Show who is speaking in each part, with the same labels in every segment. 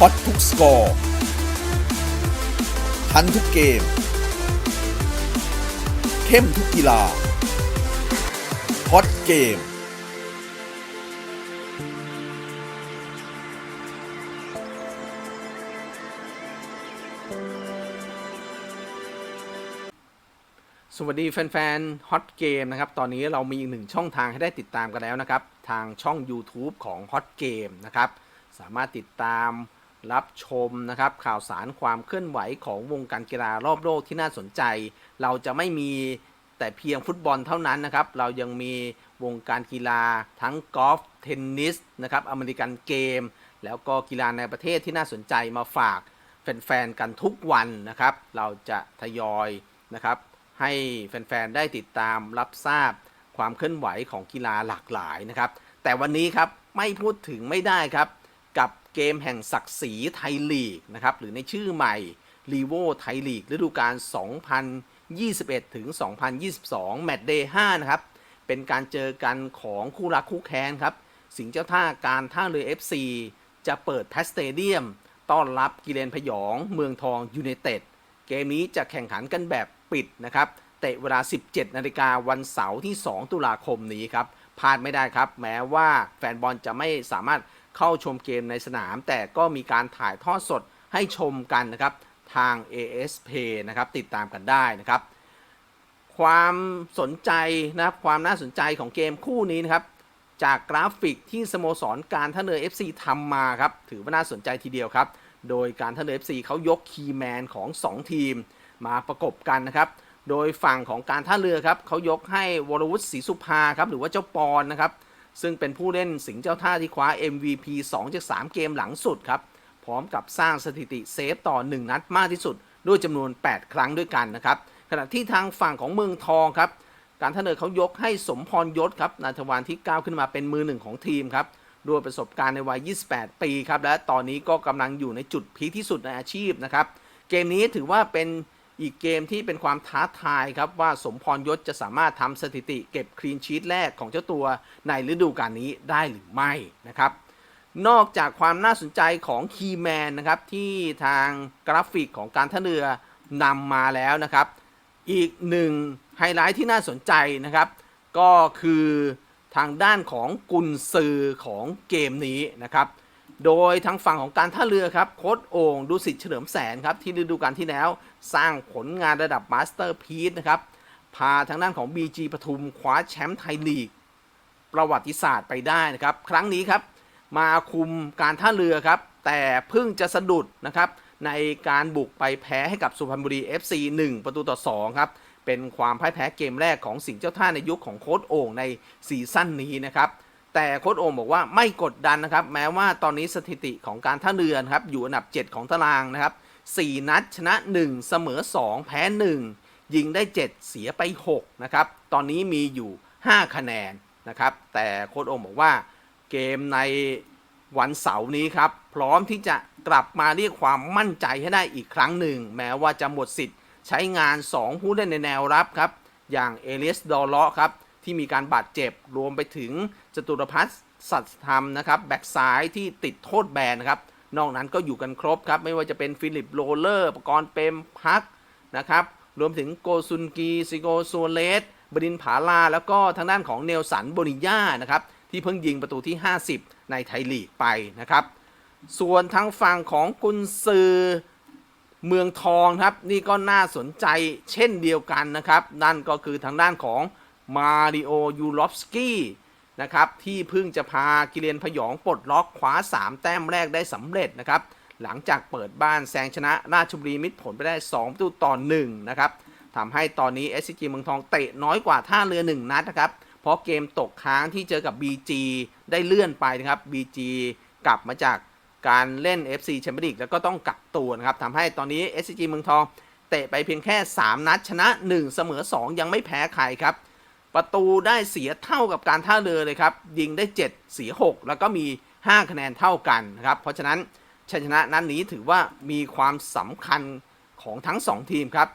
Speaker 1: ฮอตทุกสกอร์ทันทุกเกม เข้มทุกกีฬาฮอตเกม
Speaker 2: สวัสดีแฟนๆ Hot Game นะครับ ตอนนี้เรามีอีกหนึ่งช่องทางให้ได้ติดตามกันแล้วนะครับ ทางช่อง YouTube ของ Hot Game นะครับ สามารถติดตาม รับชมนะครับข่าวสารความเคลื่อนไหวของวงการกีฬารอบโลกที่น่าสนใจ เราจะไม่มีแต่เพียงฟุตบอลเท่านั้นนะครับ เรายังมีวงการกีฬาทั้งกอล์ฟเทนนิสนะครับอเมริกันเกม แล้วก็กีฬาในประเทศที่น่าสนใจมาฝากแฟนๆกันทุกวันนะครับ เราจะทยอยนะครับ ให้แฟนๆได้ติดตามรับทราบความเคลื่อนไหวของกีฬาหลากหลายนะครับ แต่วันนี้ครับไม่พูดถึงไม่ได้ครับ เกมแห่งศักดิ์ศรีไทยลีกนะครับหรือในชื่อใหม่ลีโวไทยลีกฤดูกาล 2021 ถึง 2022 แมตช์เดย์5นะครับ เป็นการเจอกันของคู่รักคู่แค้นครับ สิงห์เจ้าท่าการท่าเรือ FC จะเปิดแพสเตเดียม ต้อนรับกิเลนพยอง เมืองทองยูไนเต็ด เกมนี้จะแข่งขันกันแบบปิดนะครับ เตะเวลา 17 นาฬิกาวันเสาร์ที่ 2 ตุลาคมนี้ครับพลาดไม่ได้ครับ แม้ว่าแฟนบอลจะไม่สามารถ เข้าชมเกมในสนาม แต่ก็มีการถ่ายทอดสดให้ชมกันนะครับ ทาง ASP นะครับ ติดตามกันได้นะครับ ความสนใจนะครับความน่าสนใจของเกมคู่นี้นะครับ จากกราฟิกที่สโมสรการท่าเรือ FC ทำมาครับ ถือว่าน่าสนใจทีเดียวครับ โดยการท่าเรือ FC เขายกคีย์แมนของ 2 ทีม มาประกบกันนะครับโดยฝั่งของการท่าเรือครับเขายกให้วรวุฒิศรีสุภาครับหรือว่าเจ้าปอนนะครับ ซึ่งเป็นผู้เล่นสิงห์เจ้าท่าที่คว้า MVP 2จาก3เกมหลังสุดครับ พร้อมกับสร้างสถิติเซฟต่อ 1 นัดมากที่สุด ด้วยจำนวน 8 ครั้งด้วยกันนะครับ ขณะที่ทางฝั่งของเมืองทองครับ การท่าเรือเขายกให้สมพรยศครับนาทวานที่ก้าวขึ้นมาเป็นมือหนึ่งของทีมครับด้วยประสบการณ์ในวัย 28 ปีครับ และตอนนี้ก็กำลังอยู่ในจุดพีคที่สุดในอาชีพนะครับ เกมนี้ถือว่าเป็น อีกเกมที่เป็นความท้าทายครับว่าสมพรยศจะสามารถทำสถิติเก็บคลีนชีตแรกของเจ้าตัวในฤดูกาลนี้ได้หรือไม่นะครับ นอกจากความน่าสนใจของคีแมนนะครับที่ทางกราฟิกของการท่าเรือนำมาแล้วนะครับ อีกหนึ่งไฮไลท์ที่น่าสนใจนะครับ ก็คือทางด้านของกุนซือของเกมนี้นะครับ โดยทางฝั่งของการท่าเรือครับโค้ดโอ่งดูสิทธิ์เฉลิมแสนครับที่ฤดูกาลที่แล้ว สร้างผลงานระดับมาสเตอร์พีซนะครับพาทางด้านของ BG ปทุมคว้าแชมป์ไทยลีก ประวัติศาสตร์ไปได้นะครับ ครั้งนี้ครับมาคุมการท่าเรือครับ แต่เพิ่งจะสะดุดนะครับ ในการบุกไปแพ้ให้กับสุพรรณบุรี FC 1 ประตูต่อ 2 ครับ เป็นความพ่ายแพ้เกมแรกของสิงห์เจ้าท่าในยุคของโค้ดโอ่งในซีซั่นนี้นะครับ แต่โค้ดโอ่งบอกว่าไม่กดดันนะครับ แม้ว่าตอนนี้สถิติของการท่าเรือนะครับอยู่อันดับ 7 ของตารางนะครับ 4 นัดชนะ 1 เสมอ 2 แพ้ 1 ยิงได้ 7 เสียไป 6 นะครับ ตอนนี้มีอยู่ 5 คะแนนนะครับ แต่โค้ดโอ่งบอกว่าเกมในวันเสาร์นี้ครับ พร้อมที่จะกลับมาเรียกความมั่นใจให้ได้อีกครั้งหนึ่ง แม้ว่าจะหมดสิทธิ์ใช้งาน 2 ผู้เล่นในแนวรับครับ อย่างเอเลสดอลเลาะครับ ที่มีการบาดเจ็บรวมไปถึงจตุรพัฒน์สัตธรรมนะครับแบ็กซ้ายที่ติดโทษแบนนะครับ นอกนั้นก็อยู่กันครบครับ ไม่ว่าจะเป็นฟิลิปโรเลอร์ปกรณ์เปรมพักนะครับ รวมถึงโกซุนกีซิโกโซเลสบดินผาลา แล้วก็ทางด้านของเนลสันโบนิญ่านะครับ ที่เพิ่งยิงประตูที่ 50 ในไทยลีกไปนะครับ ส่วนทางฝั่งของกุนซือเมืองทองครับ นี่ก็น่าสนใจเช่นเดียวกันนะครับ นั่นก็คือทางด้านของ มาริโอยูรอฟสกี้นะครับที่เพิ่งจะพากิเลนพยองปลดล็อกคว้า 3 แต้มแรกได้สำเร็จนะครับหลังจากเปิดบ้านแซงชนะราชบุรีมิตรผลไปได้2ประตูต่อ1นะครับทำให้ตอนนี้ SCG เมืองทองเตะน้อยกว่าท่าเรือ 1 นัดนะครับเพราะเกมตกค้างที่เจอกับ BG ได้เลื่อนไปนะครับ BG กลับมาจากการเล่น FC แชมเปี้ยนลีกแล้วก็ต้องกักตัวนะครับทำให้ตอนนี้ SCG เมืองทองเตะไปเพียงแค่ 3 นัดชนะ 1 เสมอ 2 ยังไม่แพ้ใครครับ ประตูได้เสียเท่ากับการท่าเรือเลยครับ ยิงได้ 7 เสีย 6 แล้วก็มี 5 คะแนนเท่ากันนะครับ เพราะฉะนั้นชัยชนะนัดนนี้ถือว่ามีความสำคัญของทั้ง 2 ทีมครับ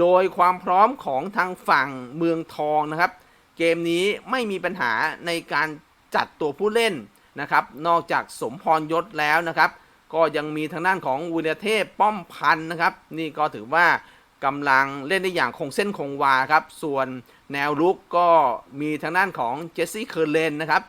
Speaker 2: โดยความพร้อมของทางฝั่งเมืองทองนะครับ เกมนี้ไม่มีปัญหาในการจัดตัวผู้เล่นนะครับ นอกจากสมพรยศแล้วนะครับ ก็ยังมีทางด้านของวุฒิเทพป้อมพันนะครับ นี่ก็ถือว่า กำลังเล่นได้อย่างคงเส้นคงวาครับ ส่วนแนวรุกก็มีทางด้านของเจสซี่เคอร์เลนนะครับ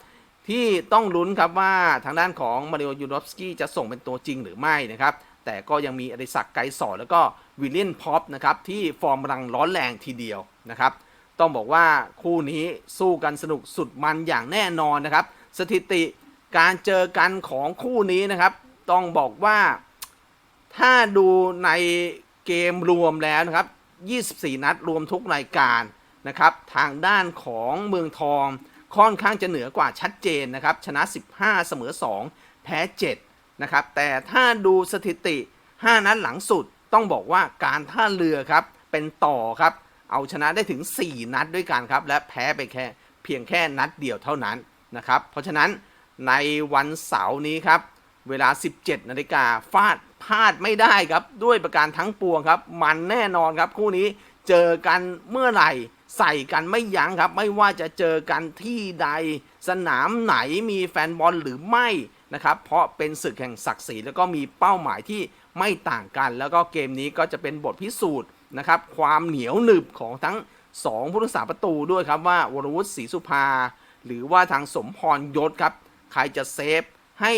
Speaker 2: ที่ต้องลุ้นครับว่าทางด้านของมาริโอยูโนฟสกี้จะส่งเป็นตัวจริงหรือไม่นะครับ แต่ก็ยังมีอดิศักไกสอนแล้วก็วิลเลียนพ็อปนะครับที่ฟอร์มกำลังร้อนแรงทีเดียวนะครับ ต้องบอกว่าคู่นี้สู้กันสนุกสุดมันอย่างแน่นอนนะครับ สถิติการเจอกันของคู่นี้นะครับ ต้องบอกว่าถ้าดูใน เกมรวมแล้วนะครับ 24 นัดรวมทุกรายการนะครับ ทางด้านของเมืองทองค่อนข้างจะเหนือกว่าชัดเจนนะครับ ชนะ 15 เสมอ 2 แพ้ 7 นะครับ แต่ถ้าดูสถิติ 5 นัดหลังสุดต้องบอกว่าการท่าเรือครับ เป็นต่อครับ เอาชนะได้ถึง 4 นัดด้วยกันครับ และแพ้ไปแค่เพียงแค่นัดเดียวเท่านั้นนะครับ เพราะฉะนั้นในวันเสาร์นี้ครับ เวลา 17 นาฬิกาฟาด พลาดไม่ได้ครับด้วยประการทั้งปวงครับ มันแน่นอนครับคู่นี้เจอกันเมื่อไหร่ใส่กันไม่ยั้งครับ ไม่ว่าจะเจอกันที่ใดสนามไหนมีแฟนบอลหรือไม่นะครับเพราะเป็นศึกแห่งศักดิ์ศรีแล้วก็มีเป้าหมายที่ไม่ต่างกัน แล้วก็เกมนี้ก็จะเป็นบทพิสูจน์นะครับความเหนียวหนึบของทั้ง 2 ผู้รักษาประตูด้วยครับว่าวรวุฒิศรีสุภา หรือว่าทางสมพรยศครับ ใครจะเซฟให้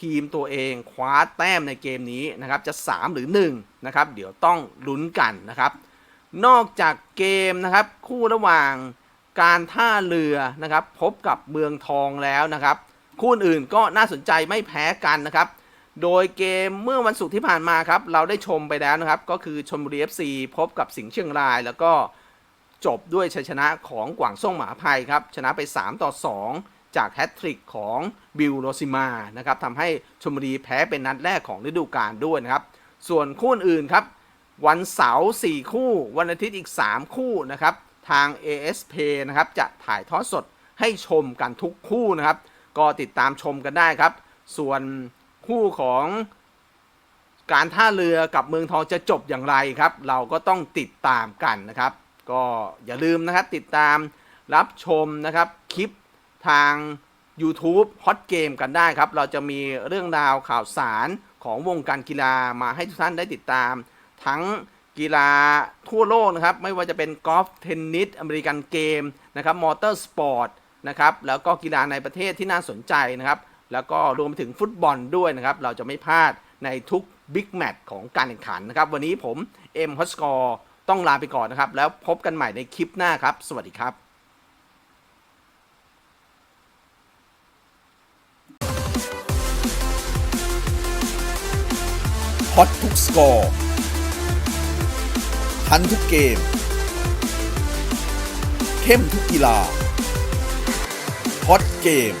Speaker 2: ทีมตัวเองคว้าแต้มในเกมนี้นะครับจะ 3 หรือ1นะครับเดี๋ยวต้องลุ้นกันนะครับ นอกจากเกมนะครับคู่ระหว่างการท่าเรือนะครับพบกับเมืองทองแล้วนะครับ คู่อื่นก็น่าสนใจไม่แพ้กันนะครับ โดยเกมเมื่อวันศุกร์ที่ผ่านมาครับเราได้ชมไปแล้วนะครับ ก็คือชนบุรี FC พบกับสิงห์เชียงราย แล้วก็จบด้วยชัยชนะของกวางส่งหมาภัยครับชนะไป 3 ต่อ 2 จากแฮตทริกของบิลโรซิมานะครับทำให้ชลบุรีแพ้เป็นนัดแรกของฤดูกาลด้วยนะครับ ส่วนคู่อื่นครับ วันเสาร์4คู่ วันอาทิตย์อีก 3 คู่นะครับ ทาง ASP นะครับจะถ่ายทอดสดให้ชมกันทุกคู่นะครับ ก็ติดตามชมกันได้ครับ ส่วนคู่ของการท่าเรือกับเมืองทองจะจบอย่างไรครับ เราก็ต้องติดตามกันนะครับ ก็อย่าลืมนะครับติดตามรับชมนะครับคลิป ทาง YouTube Hot Game กันได้ครับ เราจะมีเรื่องราวข่าวสารของวงการกีฬามาให้ทุกท่านได้ติดตาม ทั้งกีฬาทั่วโลกนะครับ ไม่ว่าจะเป็นกอล์ฟเทนนิสอเมริกันเกมนะครับมอเตอร์สปอร์ตนะครับแล้วก็กีฬาในประเทศที่น่าสนใจนะครับ แล้วก็รวมไปถึงฟุตบอลด้วยนะครับ เราจะไม่พลาดในทุกบิ๊กแมตช์ของการแข่งขันนะครับ วันนี้ผมเอ็มฮอสกอร์ต้องลาไปก่อนนะครับ แล้วพบกันใหม่ในคลิปหน้าครับ สวัสดีครับ
Speaker 1: ฮอตทุกสกอร์ทันทุกเกม เข้มทุกกีฬาฮอตเกม